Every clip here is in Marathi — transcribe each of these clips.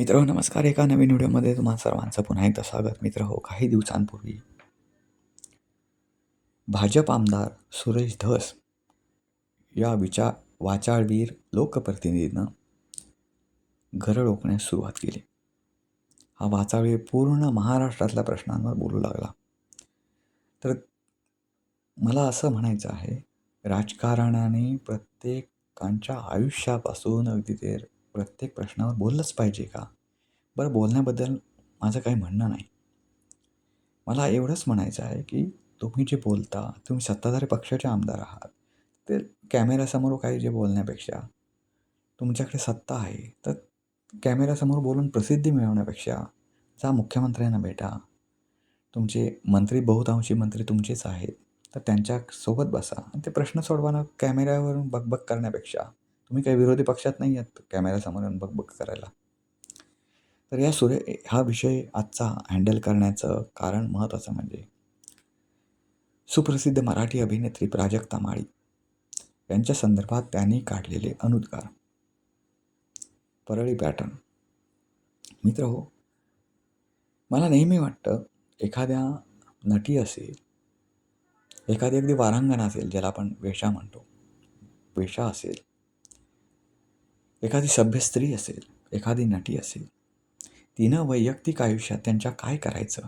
मित्र नमस्कार. एका नवीन व्हिडिओमध्ये तुम्हा सर्वांचं पुन्हा एकदा स्वागत. मित्र हो काही दिवसांपूर्वी भाजप आमदार सुरेश धस या विचार वाचाळवीर लोकप्रतिनिधीनं घरं रोखण्यास सुरुवात केली. हा वाचाळवीर पूर्ण महाराष्ट्रातल्या प्रश्नांवर बोलू लागला. तर मला असं म्हणायचं आहे राजकारणाने प्रत्येकांच्या आयुष्यापासून अगदी ते प्रत्येक प्रश्नावर बोललंच पाहिजे का? बरं बोलण्याबद्दल माझं काही म्हणणं नाही. मला एवढंच म्हणायचं आहे की तुम्ही जे बोलता तुम्ही सत्ताधारी पक्षाचे आमदार आहात. ते कॅमेऱ्यासमोर काही जे बोलण्यापेक्षा तुमच्याकडे सत्ता आहे तर कॅमेऱ्यासमोर बोलून प्रसिद्धी मिळवण्यापेक्षा जा मुख्यमंत्र्यांना भेटा. तुमचे मंत्री बहुतांशी मंत्री तुमचेच आहेत तर त्यांच्यासोबत बसा आणि ते प्रश्न सोडवाना कॅमेऱ्यावरून बकबक करण्यापेक्षा. तुम्ही काही विरोधी पक्षात नाही आहेत कॅमेऱ्यासमोर येऊन बकबक करायला. तर या सुरे हा विषय आजचा हँडल करण्याचं कारण महत्त्वाचं म्हणजे सुप्रसिद्ध मराठी अभिनेत्री प्राजक्ता माळी यांच्या संदर्भात त्यांनी काढलेले अनुद्गार. परळी पॅटर्न. मित्र हो मला नेहमी वाटतं एखाद्या नटी असेल एखादी अगदी वारांगण असेल ज्याला आपण वेशा म्हणतो वेशा असेल एखादी सभ्य स्त्री असेल एखादी नटी असेल तिनं वैयक्तिक आयुष्यात त्यांच्या काय करायचं?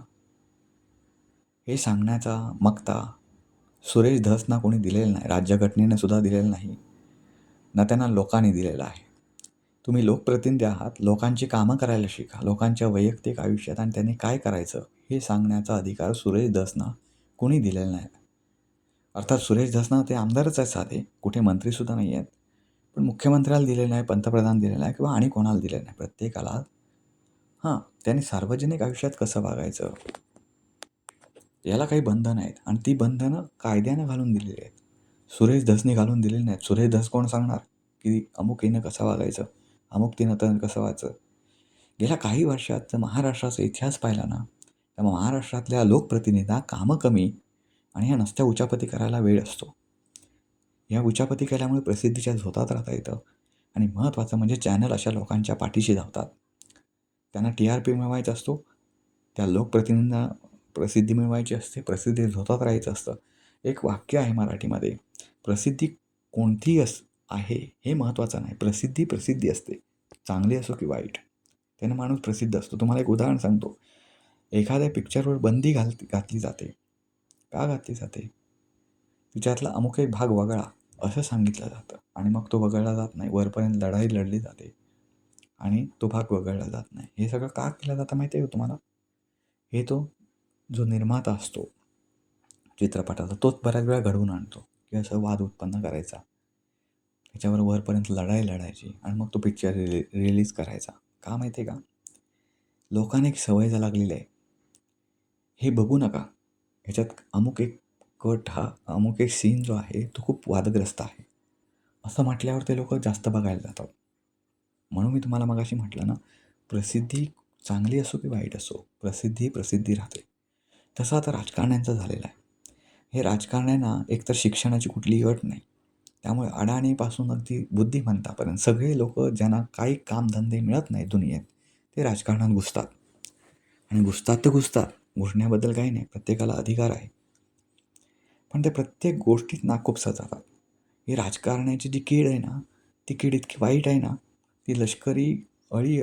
हे सांगण्याचा मक्ता सुरेश धसना कोणी दिलेलं नाही राज्यघटनेनं सुद्धा दिलेलं नाही ना त्यांना लोकांनी दिलेलं आहे. तुम्ही लोकप्रतिनिधी आहात लोकांची कामं करायला शिका लोकांच्या वैयक्तिक आयुष्यात आणि त्यांनी काय करायचं हे सांगण्याचा अधिकार सुरेश धसना कोणी दिलेला नाही. अर्थात सुरेश धसना ते आमदारच आहेत साधे कुठे मंत्रीसुद्धा नाही आहेत. पण मुख्यमंत्र्याला दिलेलं आहे पंतप्रधान दिलेलं आहे किंवा आणि कोणाला दिलेलं नाही प्रत्येकाला. हां त्याने सार्वजनिक आयुष्यात कसं वागायचं? याला काही बंधनं आहेत आणि ती बंधनं कायद्यानं घालून दिलेली आहेत. सुरेश धसने घालून दिलेली नाहीत. सुरेश धस कोण सांगणार? की अमुक हिनं कसं वागायचं? अमुक तिनं तर कसं व्हायचं गेल्या काही वर्षात जर महाराष्ट्राचा इतिहास पाहिला ना तर महाराष्ट्रातल्या लोकप्रतिनिधा कामं कमी आणि ह्या नसत्या उचापती करायला वेळ असतो. या उचापती केल्यामुळे प्रसिद्धीच्या झोतात राहता येतं. आणि महत्त्वाचं म्हणजे चॅनल अशा लोकांच्या पाठीशी धावतात. त्यांना टी आर पी मिळवायचा असतो. त्या लोकप्रतिनिधींना प्रसिद्धी मिळवायची असते. प्रसिद्धी झोतात राहायचं असतं. एक वाक्य आहे मराठीमध्ये. प्रसिद्धी कोणती अस आहे हे महत्त्वाचं नाही. प्रसिद्धी प्रसिद्धी असते. चांगली असो की वाईट. त्यानं माणूस प्रसिद्ध असतो. तुम्हाला एक उदाहरण सांगतो. एखाद्या पिक्चरवर बंदी घाल घातली जाते. का घातली जाते? तिच्यातला अमुक एक भाग वगळा. असं सांगितलं जातं. आणि मग तो वगळला जात नाही. वरपर्यंत लढाई लढली जाते. आणि तो भाग वगळला जात नाही. हे सगळं का केलं जातं माहिती आहे तुम्हाला? हे तो जो निर्माता असतो चित्रपटाचा तोच बऱ्याच वेळा घडवून आणतो. की असं वाद उत्पन्न करायचा. त्याच्यावर वरपर्यंत लढाई लढायची आणि मग तो पिक्चर रिली रिलीज करायचा. का माहिती आहे का? लोकांना एक सवय लागलेली आहे. हे बघू नका. ह्याच्यात अमुक एक कट हा अमुक एक सीन जो आहे तो खूप वादग्रस्त आहे. असं म्हटल्यावर ते लोक जास्त बघायला जातात. म्हणून मी तुम्हाला मगाशी म्हटलं ना प्रसिद्धी चांगली असो की वाईट असो प्रसिद्धी प्रसिद्धी राहते. तसं आता राजकारण्यांचं झालेलं आहे. हे राजकारण्यांना एकतर शिक्षणाची कुठलीही अट नाही. त्यामुळे अडाणीपासून अगदी बुद्धिमंतापर्यंत सगळे लोक ज्यांना काही कामधंदे मिळत नाही दुनियेत ते राजकारणात घुसतात. आणि घुसतात तर घुसतात. घुसण्याबद्दल काही नाही. प्रत्येकाला अधिकार आहे. पण ते प्रत्येक गोष्टीत नाकुपसात जातात ही राजकारण्याची जी कीड आहे ना ती कीड इतकी वाईट आहे ना ती लष्करी अळी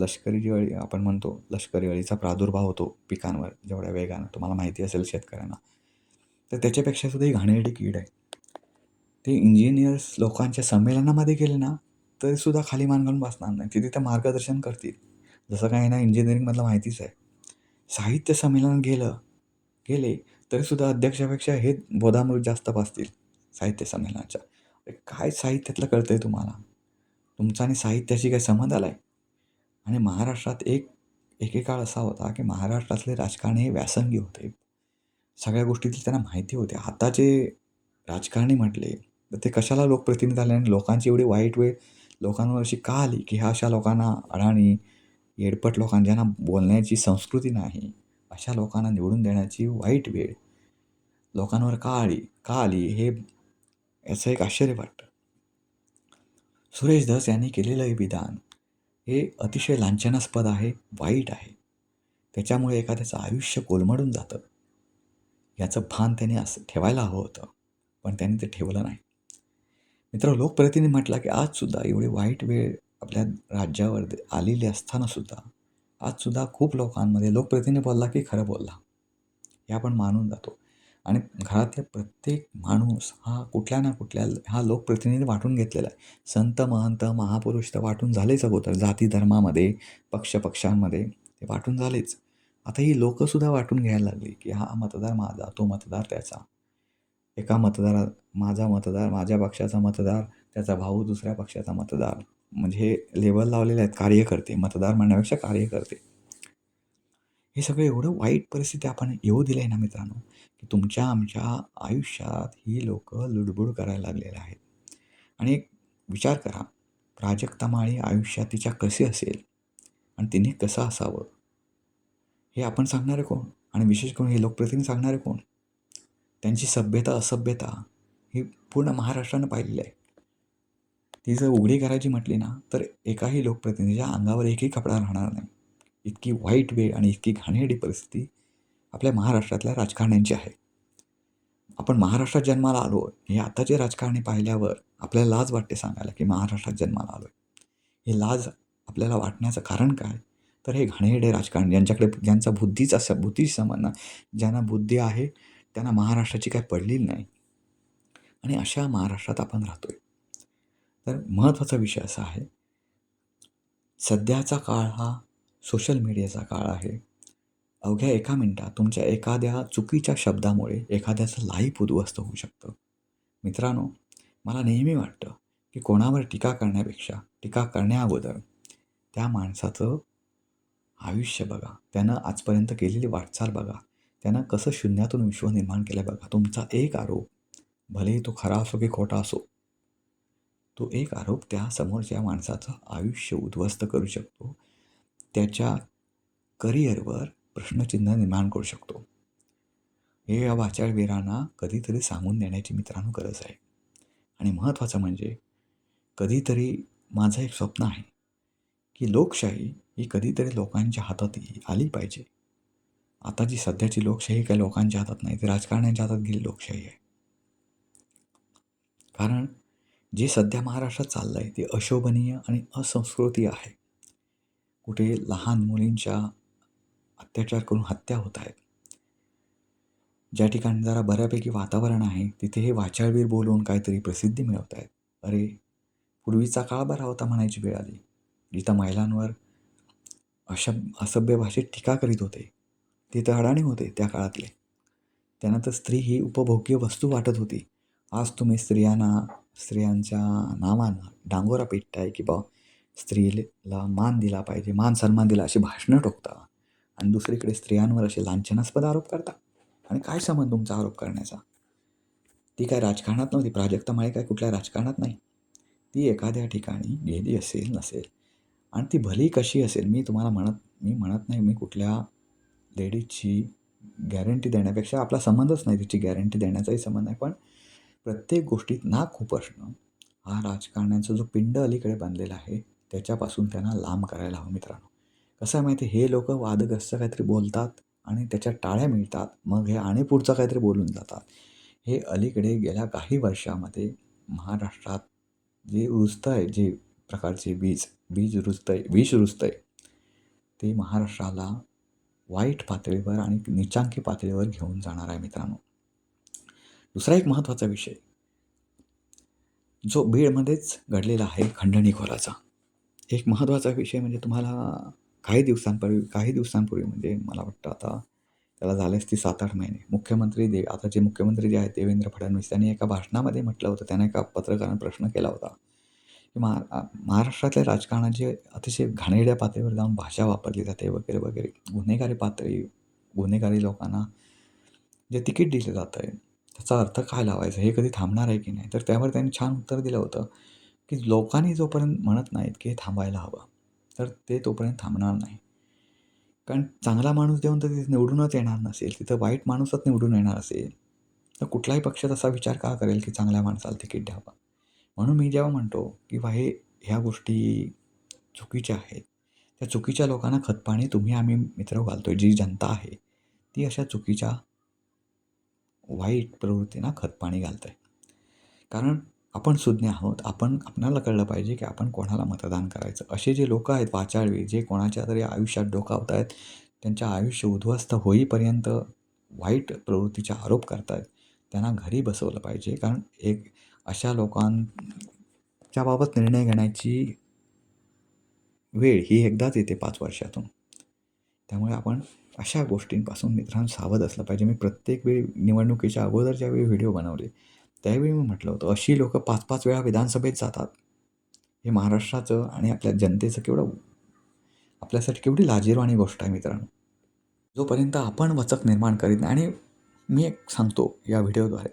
लष्करी जी अळी आपण म्हणतो लष्करी अळीचा प्रादुर्भाव होतो पिकांवर जेवढ्या वेगानं. तुम्हाला माहिती असेल शेतकऱ्यांना. तर त्याच्यापेक्षा सुद्धा ही घाणेरडी कीड आहे. ते इंजिनियर्स लोकांच्या संमेलनामध्ये गेले ना तरीसुद्धा खाली मान घालून बसणार नाही. ते तिथं मार्गदर्शन करतील. जसं काही ना इंजिनिअरिंगमधलं माहितीच आहे. साहित्य संमेलनात गेलं गेले तरीसुद्धा अध्यक्षापेक्षा हे बोधामृत जास्त बसतील साहित्य संमेलनाच्या. काय साहित्यातलं कळतं आहे तुम्हाला? तुमचा आणि साहित्याशी काय संबंध आला आहे आणि महाराष्ट्रात एक एकेकाळ असा होता की महाराष्ट्रातले राजकारणी हे व्यासंगी होते. सगळ्या गोष्टीतली त्यांना माहिती होते. आताचे राजकारणी म्हटले तर ते कशाला लोकप्रतिनिधी आले आणि लोकांची एवढी वाईट वेळ लोकांवर अशी का आली की ह्या अशा लोकांना अडाणी येडपट लोकांना ज्यांना बोलण्याची संस्कृती नाही अशा लोकांना निवडून देण्याची वाईट वेळ लोकांवर का आली का आली हे याचं एक आश्चर्य वाटतं. सुरेश धस यांनी केलेलं हे विधान हे अतिशय लांछनास्पद आहे वाईट आहे. त्याच्यामुळे एखाद्याचं आयुष्य कोलमडून जातं. याचं भान त्याने असं ठेवायला हवं होतं पण त्याने ते ठेवलं नाही. मित्र लोकप्रतिनिधी म्हटला की आजसुद्धा एवढी वाईट वेळ आपल्या राज्यावर आलेली असतानासुद्धा आजसुद्धा खूप लोकांमध्ये लोकप्रतिनिधी बोलला की खरं बोलला. हे आपण मानून जातो. आणि घरातल्या प्रत्येक माणूस हा कुठल्या ना कुठल्या हा लोकप्रतिनिधी वाटून घेतलेला आहे. संत महंत महापुरुष तर वाटून झालेच अगोदर. जाती धर्मामध्ये पक्ष पक्षांमध्ये ते वाटून झालेच. आता ही लोकंसुद्धा वाटून घ्यायला लागली की हा मतदार माझा तो मतदार त्याचा. एका मतदारा माझा मतदार माझ्या पक्षाचा मतदार त्याचा भाऊ दुसऱ्या पक्षाचा मतदार. म्हणजे हे लेबल लावलेले आहेत कार्यकर्ते मतदार म्हणण्यापेक्षा कार्यकर्ते. हे सगळं एवढं वाईट परिस्थिती आपण येऊ दिलं आहे ना मित्रांनो की तुमच्या आमच्या आयुष्यात ही लोक लुडबुड करायला लागलेले आहेत. आणि एक विचार करा प्राजक्ता माळी आयुष्यात तिच्या कसे असेल आणि तिने कसं असावं? हे आपण सांगणारे कोण? आणि विशेष करून हे लोकप्रतिनिधी सांगणारे कोण? त्यांची सभ्यता असभ्यता ही पूर्ण महाराष्ट्रानं पाहिलेली आहे. ती जर उघडी करायची म्हटली ना तर एकाही लोकप्रतिनिधीच्या अंगावर एकही कपडा राहणार नाही. इतकी वाईट वेळ आणि इतकी घाणेरडी परिस्थिती आपल्या महाराष्ट्रातल्या राजकारण्यांची आहे. आपण महाराष्ट्रात जन्माला आलो हे आताचे राजकारणी पाहिल्यावर आपल्याला लाज वाटते सांगायला की महाराष्ट्रात जन्माला आलो आहे हे लाज आपल्याला वाटण्याचं कारण काय? तर हे घाणेरडे राजकारण ज्यांच्याकडे ज्यांचा बुद्धीचा स बुद्धीशी संबंध ज्यांना बुद्धी आहे त्यांना महाराष्ट्राची काय पडलेली नाही. आणि अशा महाराष्ट्रात आपण राहतो आहे तर महत्त्वाचा विषय असा आहे सध्याचा काळ हा सोशल मीडियाचा काळ आहे. अवघ्या एका मिनटात तुमच्या एखाद्या चुकीच्या शब्दामुळे एखाद्याचं लाईफ उद्ध्वस्त होऊ शकतं. मित्रांनो मला नेहमी वाटतं की कोणावर टीका करण्यापेक्षा टीका करण्याअगोदर त्या माणसाचं आयुष्य बघा. त्यानं आजपर्यंत केलेली वाटचाल बघा. त्यानं कसं शून्यातून विश्व निर्माण केलं बघा. तुमचा एक आरोप भलेही तो खरा असो की खोटा असो तो एक आरोप त्या समोरच्या माणसाचं आयुष्य उद्ध्वस्त करू शकतो. त्याच्या करिअरवर प्रश्नचिन्ह निर्माण करू शकतो. हे या वाचाळवीरांना कधीतरी सांगून देण्याची मित्रांनो गरज आहे. आणि महत्त्वाचं म्हणजे कधीतरी माझं एक स्वप्न आहे की लोकशाही ही कधीतरी लोकांच्या हातात आली पाहिजे. आता जी सध्याची लोकशाही काही लोकांच्या हातात नाही ती राजकारण्यांच्या हातात गेली लोकशाही आहे. कारण जे सध्या महाराष्ट्रात चाललं आहे ते अशोभनीय आणि असंस्कृती आहे. कुठे लहान मुलींच्या अत्याचार करून हत्या होत आहेत. ज्या ठिकाणी जरा बऱ्यापैकी वातावरण आहे तिथे हे वाचाळवीर बोलवून काहीतरी प्रसिद्धी मिळवत आहेत. अरे पूर्वीचा काळ बरा होता म्हणायची वेळ आली. जिथं महिलांवर अशब असभ्य भाषेत टीका करीत होते. ते तर अडाणी होते त्या काळातले. त्यांना तर स्त्री ही उपभोग्य वस्तू वाटत होती. आज तुम्ही स्त्रियांना स्त्रियांच्या नावानं डांगोरा पेटताय की बा स्त्रीला मान दिला पाहिजे. मान सन्मान दिला अशी भाषणं ठोकता आणि दुसरीकडे स्त्रियांवर असे लांछनास्पद आरोप करता आणि काय संबंध तुमचा आरोप करण्याचा? ती काय राजकारणात नव्हती? प्राजक्ता माळे काय कुठल्या राजकारणात नाही? ती एखाद्या ठिकाणी गेली असेल नसेल. आणि ती भली कशी असेल? मी तुम्हाला म्हणत मी म्हणत नाही मी कुठल्या लेडीजची गॅरंटी देण्यापेक्षा आपला संबंधच नाही. तिची गॅरंटी देण्याचाही संबंध आहे पण प्रत्येक गोष्टीत ना खूप असणं हा राजकारण्यांचा जो पिंड अलीकडे बांधलेला आहे त्याच्यापासून त्यांना लांब करायला हवं मित्रांनो. कसं आहे माहिती हे लोक वादग्रस्त काहीतरी बोलतात आणि त्याच्या टाळ्या मिळतात मग हे आणि पुढचं काहीतरी बोलून जातात. हे अलीकडे गेल्या काही वर्षामध्ये महाराष्ट्रात जे रुजतं आहे जे प्रकारचे बीज बीज रुजतं आहे विष रुजतं आहे ते महाराष्ट्राला वाईट पातळीवर आणि निचांकी पातळीवर घेऊन जाणार आहे मित्रांनो. दुसरा एक महत्त्वाचा विषय जो बीडमध्येच घडलेला आहे खंडणी खोलाचा एक महत्त्वाचा विषय म्हणजे तुम्हाला काही दिवसांपूर्वी काही दिवसांपूर्वी म्हणजे मला वाटतं आता त्याला झाले असते सात आठ महिने. मुख्यमंत्री दे आता जे मुख्यमंत्री जे आहेत देवेंद्र फडणवीस त्यांनी एका भाषणामध्ये म्हटलं होतं त्याने एका पत्रकारांना प्रश्न केला होता की महा महाराष्ट्रातल्या राजकारणात जे अतिशय घाणेरड्या पातळीवर जाऊन भाषा वापरली जाते वगैरे वगैरे. गुन्हेगारी पातळी गुन्हेगारी लोकांना जे तिकीट दिलं जातं आहे त्याचा अर्थ काय लावायचा? हे कधी थांबणार आहे की नाही? तर त्यावर त्यांनी छान उत्तर दिलं होतं. की लोकांनी जोपर्यंत म्हणत नाहीत की हे थांबायला हवं तर ते तोपर्यंत थांबणार नाही. कारण चांगला माणूस देऊन तर तिथे निवडूनच येणार नसेल तिथं वाईट माणूसच निवडून येणार असेल तर कुठलाही पक्ष तसा विचार का करेल की चांगल्या माणसाला तिकीट द्यावं? म्हणून मी जेव्हा म्हणतो की बा हे ह्या गोष्टी चुकीच्या आहेत. त्या चुकीच्या लोकांना खतपाणी तुम्ही आम्ही मित्र घालतो आहे जी जनता आहे ती अशा चुकीच्या वाईट प्रवृत्तींना खतपाणी घालत आहे कारण आपण सुज्ञ आहोत आपण आपणाला कळलं पाहिजे की आपण कोणाला मतदान करायचं. असे जे लोक आहेत वाचाळवी जे कोणाच्या तरी आयुष्यात डोकावत आहेत त्यांच्या आयुष्य उद्ध्वस्त होईपर्यंत वाईट प्रवृत्तीचे आरोप करतायत. त्यांना घरी बसवलं पाहिजे. कारण एक अशा लोकांच्या बाबत निर्णय घेण्याची वेळ ही एकदाच येते पाच वर्षातून. त्यामुळे आपण अशा गोष्टींपासून मित्रांनो सावध असलं पाहिजे. मी प्रत्येक वेळी निवडणुकीच्या अगोदर ज्यावेळी व्हिडिओ बनवले त्यावेळी मी म्हटलं होतं अशी लोकं पाच पाच वेळा विधानसभेत जातात. हे महाराष्ट्राचं आणि आपल्या जनतेचं केवढं आपल्यासाठी केवढी लाजिरवाणी गोष्ट आहे मित्रांनो. जोपर्यंत आपण वचक निर्माण करीत नाही आणि मी एक सांगतो या व्हिडिओद्वारे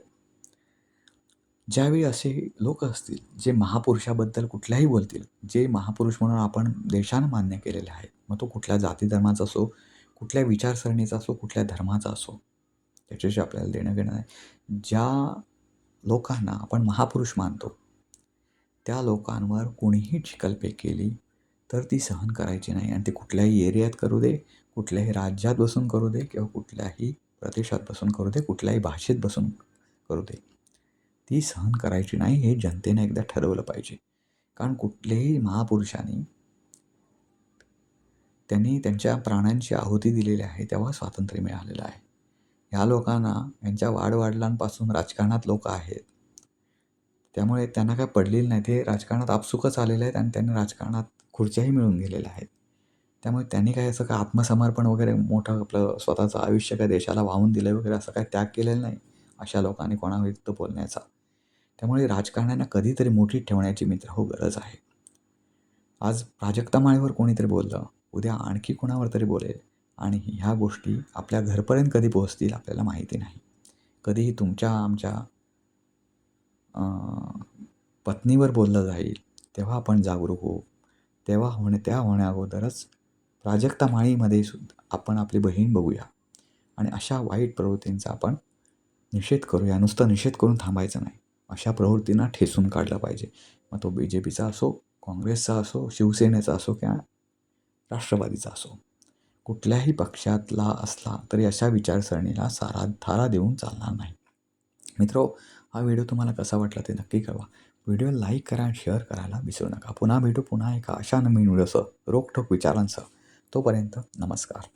ज्यावेळी असे लोक असतील जे महापुरुषाबद्दल कुठल्याही बोलतील जे महापुरुष म्हणून आपण देशानं मान्य केलेले आहेत मग तो कुठल्या जाती धर्माचा असो कुठल्या विचारसरणीचा असो कुठल्या धर्माचा असो त्याच्याशी आपल्याला देणं घेणं नाही. ज्या लोकांना आपण महापुरुष मानतो. त्या लोकांवर कोणीही चिकलपेक केली तर ती सहन करायची नाही. आणि ती कुठल्याही एरियात करू दे कुठल्याही राज्यात बसून करू दे किंवा कुठल्याही प्रदेशात बसून करू दे कुठल्याही भाषेत बसून करू दे. ती सहन करायची नाही हे जनतेने एकदा ठरवलं पाहिजे. कारण कुठल्याही महापुरुषांनी त्यांनी त्यांच्या प्राणांची आहुती दिलेली आहे तेव्हा स्वातंत्र्य मिळालेलं आहे. ह्या लोकांना यांच्या वाडवडिलांपासून राजकारणात लोक आहेत. त्यामुळे त्यांना काय पडलेलं नाही. ते राजकारणात आपसुकच आलेले आहेत आणि त्यांनी राजकारणात खुर्च्याही मिळून गेलेल्या आहेत. त्यामुळे त्यांनी काय असं काय आत्मसमर्पण वगैरे मोठं आपलं स्वतःचं आयुष्य काय देशाला वाहून दिलं वगैरे असं काय त्याग केलेलं नाही अशा लोकांनी कोणाविरुद्ध बोलण्याचा. त्यामुळे राजकारण्यांना कधीतरी मोठीत ठेवण्याची मित्र हो गरज आहे. आज प्राजक्ता माळेवर कोणीतरी बोललं. उद्या आणखी कोणावर तरी बोलेल. आणि ह्या गोष्टी आपल्या घरपर्यंत कधी पोहोचतील आपल्याला माहिती नाही. कधीही तुमच्या आमच्या पत्नीवर बोललं जाईल तेव्हा आपण जागरूक होऊ. तेव्हा होणे त्या होण्याअगोदरच प्राजक्ता माळीमध्ये सुद्धा आपण आपली बहीण बघूया. आणि अशा वाईट प्रवृत्तींचा आपण निषेध करूया. नुसतं निषेध करून थांबायचं नाही. अशा प्रवृत्तींना ठेसून काढलं पाहिजे. मग तो बी जे पीचा असो काँग्रेसचा असो शिवसेनेचा असो किंवा राष्ट्रवादीचा असो. कुठल्याही पक्षातला असला तरी अशा विचारसरणीला सारा थारा देऊन चालणार नाही. मित्रो हा व्हिडिओ तुम्हाला कसा वाटला ते नक्की कळवा. व्हिडिओ लाईक करा आणि शेअर करायला विसरू नका. पुन्हा भेटू पुन्हा एका अशा नवीन व्हिडिओसह रोखोक विचारांसह. तोपर्यंत नमस्कार.